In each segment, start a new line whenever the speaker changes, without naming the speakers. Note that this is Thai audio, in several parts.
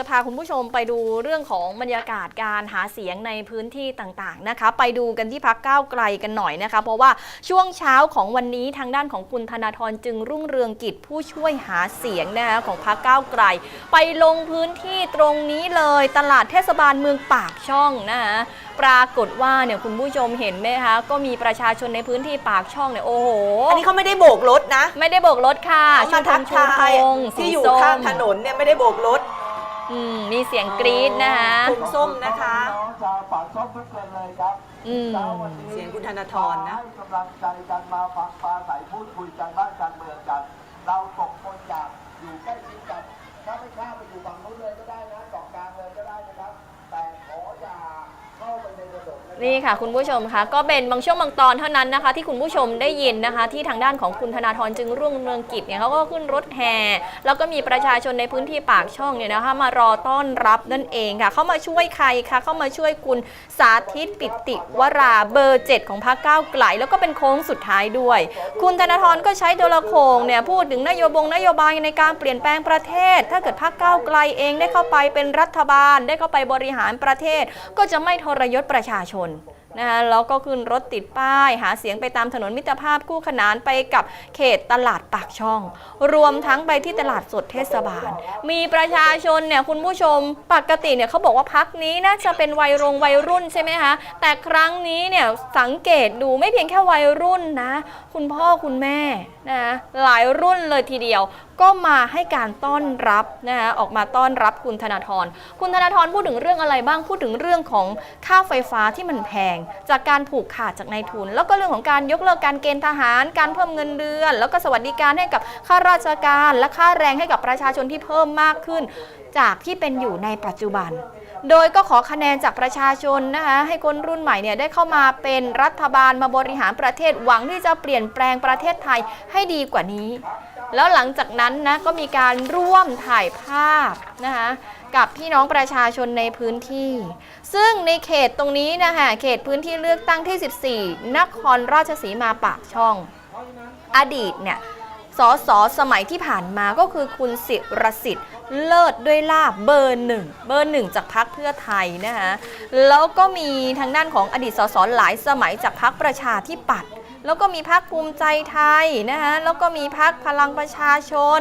จะพาคุณผู้ชมไปดูเรื่องของบรรยากาศการหาเสียงในพื้นที่ต่างๆนะคะ ไปดูกันที่พักก้าวไกลกันหน่อยนะคะ เพราะว่าช่วงเช้าของวันนี้ทางด้านของคุณธนาธรจึงรุ่งเรืองกิจผู้ช่วยหาเสียงนะคะของพักก้าวไกล ไปลงพื้นที่ตรงนี้เลยตลาดเทศบาลเมืองปากช่องนะคะปรากฏว่าเนี่ยคุณผู้ชมเห็นไหมคะก็มีประชาชนในพื้นที่ปากช่องเนี่ยโอ้โห
อันนี้เขาไม่ได้โบกรถนะ
ไม่ได้โบกรถค่ะ
เขามาทักทาย
ชูธงสี
ที่อยู่
ส้ม
ข้างถนนเนี่ยไม่ได้โบกรถ
อืมมีเสียงกรี๊ดนะคะ
ธงส้มนะคะ
น้องชาวปากช่องทุกคนเลยครับ
อืม
เช้าวันนี้
เสียงคุณธนาธรนะ
ให้กำลังใจกันมาฟังปราศัยพูดคุยกันบ้านการเมืองกัน เราตกคนอยากอยู่ใกล้ชิดกัน ถ้าไม่ข้ามไปอยู่ฝั่ง นี่ค่ะคุ
ณผู้ชมคะก็เป็นบางช่วงบางตอนเท่านั้นนะคะ ที่คุณผู้ชมได้ยินนะคะ ที่ทางด้านของคุณธนาธรจึงรุ่งเรืองกิจเนี่ยเขาก็ขึ้นรถแห่แล้วก็มีประชาชนในพื้นที่ปากช่องเนี่ยนะคะมารอต้อนรับนั่นเองค่ะเข้ามาช่วยใครคะเข้ามาช่วยคุณสาธิตปิติวราเบอร์7ของพรรคก้าวไกลแล้วก็เป็นโค้งสุดท้ายด้วย คุณธนาธรก็ใช้โดลโคงเนี่ยพูดถึงนโยบงนโยบายในการเปลี่ยนแปลงประเทศ ถ้าเกิดพรรคก้าวไกลเองได้เข้าไปเป็นรัฐบาล ได้เข้าไปบริหารประเทศ ก็จะไม่ทรยศประชาชนนะคะแล้วก็ขึ้นรถติดป้าย หาเสียงไปตามถนนมิตรภาพคู่ขนานไปกับเขตตลาดปากช่อง รวมทั้งไปที่ตลาดสดเทศบาล มีประชาชนเนี่ยคุณผู้ชมปกติเนี่ยเขาบอกว่าพักนี้น่าจะเป็นวัยรงวัยรุ่นใช่ไหมคะแต่ครั้งนี้เนี่ยสังเกตดูไม่เพียงแค่วัยรุ่นนะ คุณพ่อคุณแม่นะหลายรุ่นเลยทีเดียว ก็มาให้การต้อนรับนะคะออกมาต้อนรับคุณธนาธรคุณธนาธรพูดถึงเรื่องอะไรบ้างพูดถึงเรื่องของค่าไฟฟ้าที่มันแพง จากการผูกขาดจากนายทุน แล้วก็เรื่องของการยกเลิกการเกณฑ์ทหาร การเพิ่มเงินเดือน แล้วก็สวัสดิการให้กับข้าราชการ และค่าแรงให้กับประชาชนที่เพิ่มมากขึ้น จากที่เป็นอยู่ในปัจจุบันโดยก็ขอคะแนนจากประชาชนนะคะให้คนรุ่นใหม่เนี่ยได้เข้ามาเป็นรัฐบาลมาบริหารประเทศหวังที่จะเปลี่ยนแปลงประเทศไทยให้ดีกว่านี้ แล้วหลังจากนั้นนะก็มีการร่วมถ่ายภาพนะคะกับพี่น้องประชาชนในพื้นที่ ซึ่งในเขตตรงนี้นะคะเขตพื้นที่เลือกตั้งที่ 14 นครราชสีมาปากช่อง อดีตเนี่ยสสสมัยที่ผ่านมาก็คือคุณสิรสิทธิ์เลิศด้วยลาบเบอร์หนึ่งเบอร์หนึ่งจากพักเพื่อไทยนะคะแล้วก็มีทางด้านของอดีตสสหลายสมัยจากพักประชาธิปัตย์ แล้วก็มีพักภูมิใจไทยนะคะแล้วก็มีพักพลังประชาชน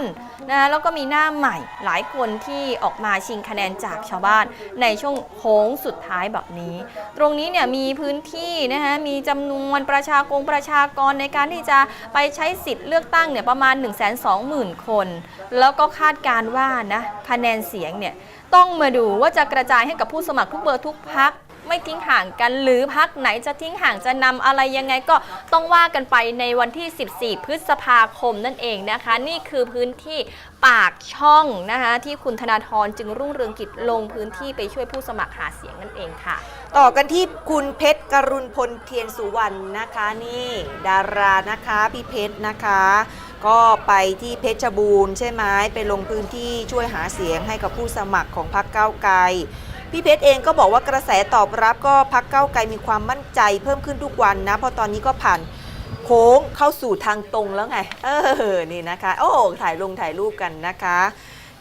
นะคะแล้วก็มีหน้าใหม่หลายคนที่ออกมาชิงคะแนนจากชาวบ้าน ในช่วงโค้งสุดท้ายแบบนี้ ตรงนี้เนี่ยมีพื้นที่นะคะมีจำนวนประชากรประชากรในการที่จะไปใช้สิทธิ์เลือกตั้งเนี่ยประมาณ 1 2 0 0 0 0 คน แล้วก็คาดการว่านะคะแนนเสียงเนี่ยต้องมาดูว่าจะกระจายให้กับผู้สมัครทุกเบอร์ทุกพัก ไม่ทิ้งห่างกัน หรือพักไหนจะทิ้งห่างจะนำอะไรยังไงก็ต้องว่ากันไปในวันที่ 14 พฤษภาคมนั่นเองนะคะ นี่คือพื้นที่ปากช่องนะคะที่คุณธนาธรจึงรุ่งเรืองกิจลงพื้นที่ไปช่วยผู้สมัครหาเสียงนั่นเองค่ะ
ต่อกันที่คุณเพชรกรุณพลเทียนสุวรรณนะคะนี่ดารานะคะพี่เพชรนะคะ ก็ไปที่เพชรบูรณ์ใช่ไหมไปลงพื้นที่ช่วยหาเสียงให้กับผู้สมัครของพรรคก้าวไกล พี่เพชรเองก็บอกว่ากระแสตอบรับก็พักเก้าไกลมีความมั่นใจเพิ่มขึ้นทุกวันนะ เพราะตอนนี้ก็ผ่านโค้งเข้าสู่ทางตรงแล้วไง เออ นี่นะคะ โอ้ ถ่ายลงถ่ายรูปกันนะคะ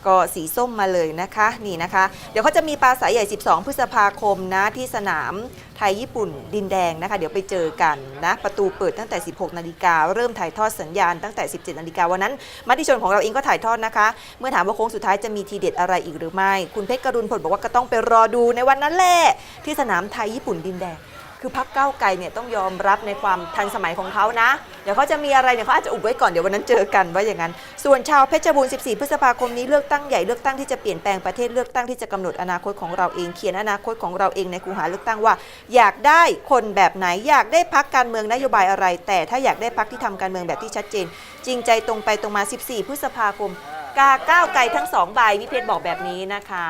ก็สีส้มมาเลยนะคะนี่นะคะ เดี๋ยวเขาจะมีปลาสายใหญ่ 12 พฤษภาคมนะที่สนามไทยญี่ปุ่นดินแดงนะคะ เดี๋ยวไปเจอกันนะประตูเปิดตั้งแต่ 16 นาฬิกาเริ่มถ่ายทอดสัญญาณตั้งแต่ 17 นาฬิกาวันนั้นมติชนของเราเองก็ถ่ายทอดนะคะ เมื่อถามว่าโค้งสุดท้ายจะมีทีเด็ดอะไรอีกหรือไม่ คุณเพชรกรุณพลบอกว่าก็ต้องไปรอดูในวันนั้นแหละที่สนามไทยญี่ปุ่นดินแดง คือพักเก้าไกลเนี่ยต้องยอมรับในความทันสมัยของเขานะ เดี๋ยวเขาจะมีอะไรเนี่ยเขาอาจจะอุบไว้ก่อนเดี๋ยววันนั้นเจอกันว่าอย่างนั้น ส่วนชาวเพชรบูรณ์ 14 พฤษภาคมนี้เลือกตั้งใหญ่เลือกตั้งที่จะเปลี่ยนแปลงประเทศเลือกตั้งที่จะกำหนดอนาคตของเราเองเขียนอนาคตของเราเองในคูหาเลือกตั้งว่า อยากได้คนแบบไหนอยากได้พักการเมืองนโยบายอะไร แต่ถ้าอยากได้พักที่ทำการเมืองแบบที่ชัดเจน จริงใจตรงไปตรงมา 14 พฤษภาคม กาก้าวไกลทั้งสองใบพี่เพชรบอกแบบนี้นะคะ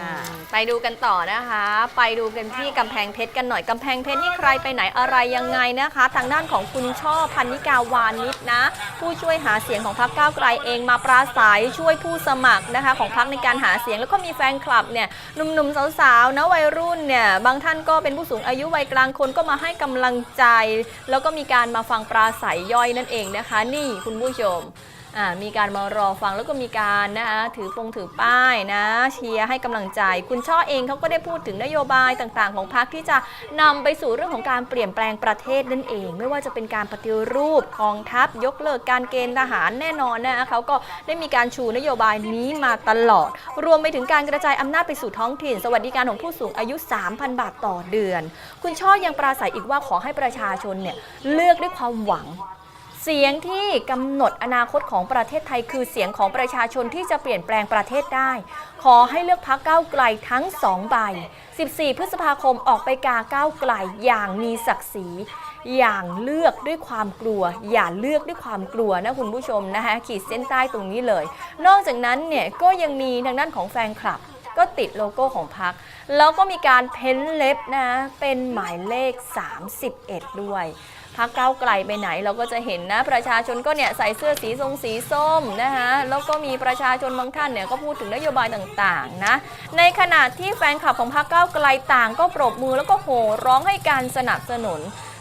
อ่า
ไปดูกันต่อนะคะ ไปดูกันที่กำแพงเพชรกันหน่อยกำแพงเพชรนี่ใครไปไหนอะไรยังไงนะคะ ทางด้านของคุณช่อพันนิกาวานิชนะ ผู้ช่วยหาเสียงของพรรคก้าวไกลเองมาปราศัยช่วยผู้สมัครนะคะ ของพรรคในการหาเสียงแล้วก็มีแฟนคลับเนี่ยหนุ่มๆสาวๆนะวัยรุ่นเนี่ยบางท่านก็เป็นผู้สูงอายุวัยกลางคนก็มาให้กำลังใจ แล้วก็มีการมาฟังปราศัยย่อยนั่นเองนะคะ นี่คุณผู้ชมอ่า มีการมารอฟังแล้วก็มีการนะคะถือปงถือป้ายนะเชียร์ให้กำลังใจ คุณช่อเองเขาก็ได้พูดถึงนโยบายต่างๆ ของพรรคที่จะนำไปสู่เรื่องของการเปลี่ยนแปลงประเทศนั่นเอง ไม่ว่าจะเป็นการปฏิรูปกองทัพยกเลิกการเกณฑ์ทหารแน่นอนนะคะเขาก็ได้มีการชูนโยบายนี้มาตลอด รวมไปถึงการกระจายอำนาจไปสู่ท้องถิ่น สวัสดิการของผู้สูงอายุ 3,000 บาทต่อเดือน คุณช่อยังปราศัยอีกว่าขอให้ประชาชนเนี่ยเลือกด้วยความหวัง เสียงที่กำหนดอนาคตของประเทศไทย คือเสียงของประชาชนที่จะเปลี่ยนแปลงประเทศได้ ขอให้เลือกพักก้าวไกลทั้งสองใบ 14 พฤษภาคมออกไปกาก้าวไกลอย่างมีศักดิ์ศรีอย่างเลือกด้วยความกลัว อย่าเลือกด้วยความกลัวนะคุณผู้ชมนะคะขีดเส้นใต้ตรงนี้เลย นอกจากนั้นเนี่ยก็ยังมีทางด้านของแฟนคลับก็ติดโลโก้ของพัก แล้วก็มีการเพ้นเล็บนะ เป็นหมายเลข 31 ด้วย พักเก้าไกลไปไหนเราก็จะเห็นนะ ประชาชนก็เนี่ยใส่เสื้อสีทรงสีส้มนะคะแล้วก็มีประชาชนบางท่านเนี่ยก็พูดถึงนโยบายต่างๆนะในขณะที่แฟนคลับของพรรคก้าไกลต่าง ก็ปรบมือแล้วก็โห่ร้องให้การสนับสนุน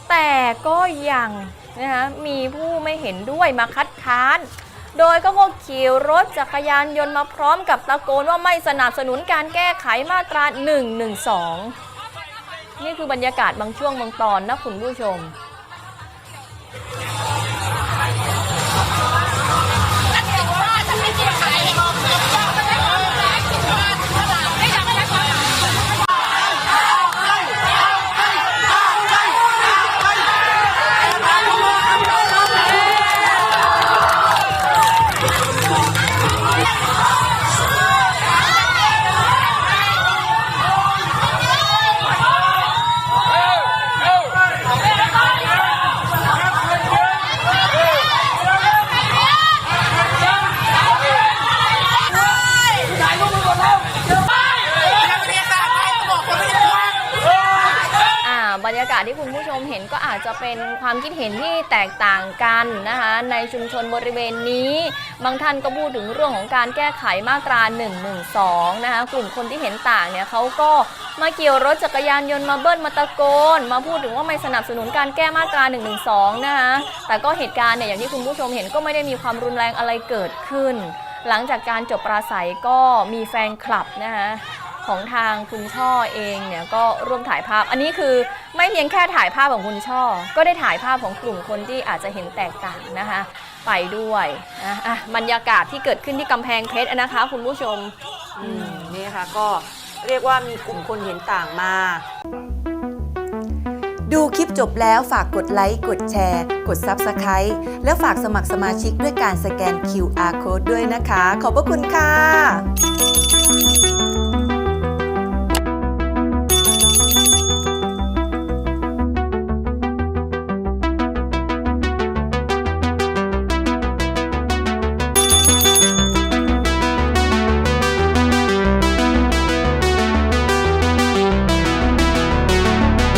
แต่ก็ยังนะคะมีผู้ไม่เห็นด้วยมาคัดค้าน โดยก็พวกขี่รถจักรยานยนต์มาพร้อมกับตะโกนว่าไม่สนับสนุนการแก้ไขมาตรา 112 นี่คือบรรยากาศบางช่วงบางตอนนะคุณผู้ชมากาศที่คุณผู้ชมเห็นก็อาจจะเป็นความคิดเห็นที่แตกต่างกันนะคะในชุมชนบริเวณนี้ บางท่านก็พูดถึงเรื่องของการแก้ไขมาตรา 112 นะคะกลุ่มคนที่เห็นต่างเนี่ยเขาก็มาเกี่ยวรถจักรยานยนต์มาเบิ้ลมาตะโกน มาพูดถึงว่าไม่สนับสนุนการแก้มาตรา 112 นะคะแต่ก็เหตุการณ์เนี่ยอย่างที่คุณผู้ชมเห็นก็ไม่ได้มีความรุนแรงอะไรเกิดขึ้น หลังจากการจบปราศัยก็มีแฟนคลับนะคะ ของทางคุณช่อเองเนี่ยก็ร่วมถ่ายภาพ อันนี้คือไม่เพียงแค่ถ่ายภาพของคุณช่อ ก็ได้ถ่ายภาพของกลุ่มคนที่อาจจะเห็นแตกต่างนะคะ ไปด้วยนะอะบรรยากาศที่เกิดขึ้นที่กำแพงเพชรนะคะ คุณผู้ชม
อืมนี่ค่ะก็เรียกว่ามีกลุ่มคนเห็นต่างมา ดูคลิปจบแล้วฝากกดไลค์ กดแชร์ กด Subscribe และฝากสมัครสมาชิกด้วยการสแกน QR Code ด้วยนะคะ ขอบพระคุณค่ะ